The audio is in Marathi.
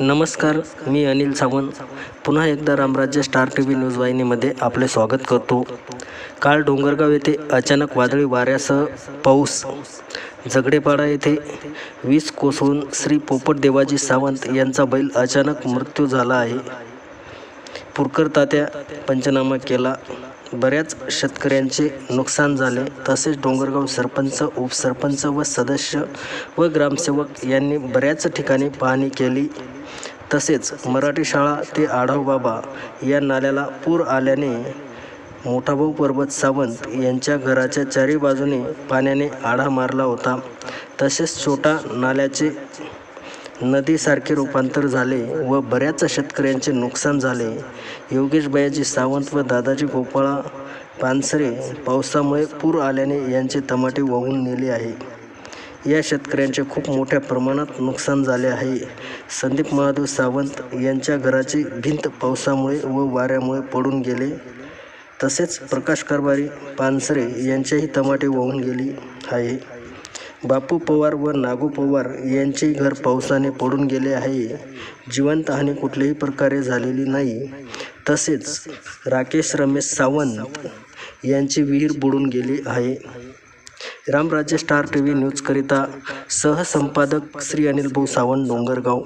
नमस्कार मी अनिल सावंत. पुन्हा एकदा Ramrajya star T V news वाहिनीमध्ये आपले स्वागत करतो. काल डोंगरगाव येथे अचानक वादळी वाऱ्यासह पाऊस. झगडेपाडा येथे वीज कोसळून श्री पोपट देवाजी सावंत यांचा बैल अचानक मृत्यू झाला आहे. पुरकर तात्या पंचनामा केला. बऱ्याच शेतकऱ्यांचे नुकसान झाले. तसेच डोंगरगाव सरपंच उपसरपंच व सदस्य व ग्रामसेवक यांनी बऱ्याच ठिकाणी पाहणी केली. तसेच मराठी शाळा ते आढाव बाबा या नाल्याला पूर आल्याने मोठाभाऊ पर्वत सावंत यांच्या घराच्या चारी बाजूने पाण्याने आढा मारला होता. तसेच छोटा नाल्याचे नदीसारखे रूपांतर झाले व बऱ्याच शेतकऱ्यांचे नुकसान झाले. योगेश बयाजी सावंत व दादाजी गोपाळा पानसरे पावसामुळे पूर आल्याने यांचे टमाटे वाहून नेले आहे. या शेतकऱ्यांचे खूप मोठ्या प्रमाणात नुकसान झाले आहे. संदीप महादेव सावंत यांच्या घराची भिंत पावसामुळे व वाऱ्यामुळे पडून गेले. तसेच प्रकाश कारभारी पानसरे यांचेही टमाटे वाहून गेली आहे. बापू पवार व नागू पवार यांचे घर पावसाने पडून गेले आहे. जीवनहानी कुठल्याही प्रकारे झालेली नाही. तसेच राकेश रमेश सावंत यांची विहीर बुडून गेली आहे. रामराज्य स्टार टी व्ही न्यूजकरिता सहसंपादक श्री अनिल भाऊ सावंत डोंगरगाव.